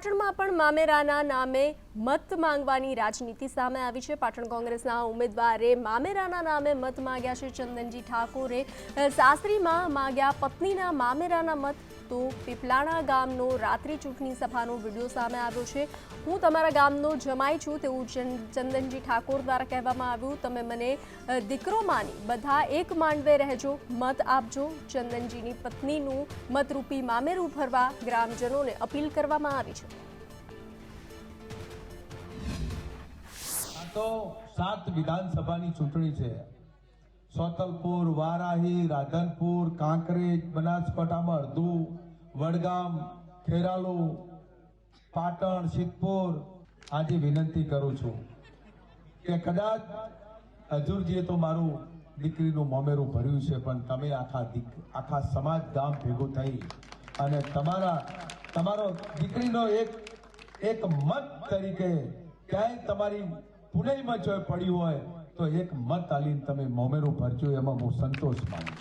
પાટણમાં પણ મામેરાના નામે મત માંગવાની રાજનીતિ સામે આવી છે. પાટણ કોંગ્રેસના ઉમેદવારે મામેરાના નામે મત માંગ્યા છે. ચંદનજી ઠાકોરે સાસરીમાં માંગ્યા પત્નીના મામેરાના મત તો પીપલાણા ગામનો રાત્રિ ચૂંટણી સભાનો વીડિયો સામે આવ્યો છે. હું તમારા ગામનો જમાઈ છું તેવું ચંદનજી ઠાકોર દ્વારા કહેવામાં આવ્યું. તમે મને દીકરો માની બધા એક માંડવે રહેજો, મત આપજો. ચંદનજીની પત્નીનું મતરૂપી મામેરું ભરવા ગ્રામજનોને અપીલ કરવામાં આવી છે. તો સાત વિધાનસભાની ચૂંટણી છે. સોતલપુર, વારાહી, રાધનપુર, કાંકરેજ બનાસકાંઠામાં અડધુ વડગામ, ખેરાલુ, પાટણ, સિદ્ધપુર આજે વિનંતી કરું છું કે કદાચ હજુરજીએ તો મારું દીકરીનું મોમેરું ભર્યું છે, પણ તમે આખા દીક, આખા સમાજ ગામ ભેગું થઈ અને તમારા, તમારો દીકરીનો એક એક મત તરીકે ક્યાંય તમારી પુણેમાં જો પડ્યું હોય, તો એક મત આલીને તમે મોમેરું ભરજો, એમાં હું સંતોષ માનું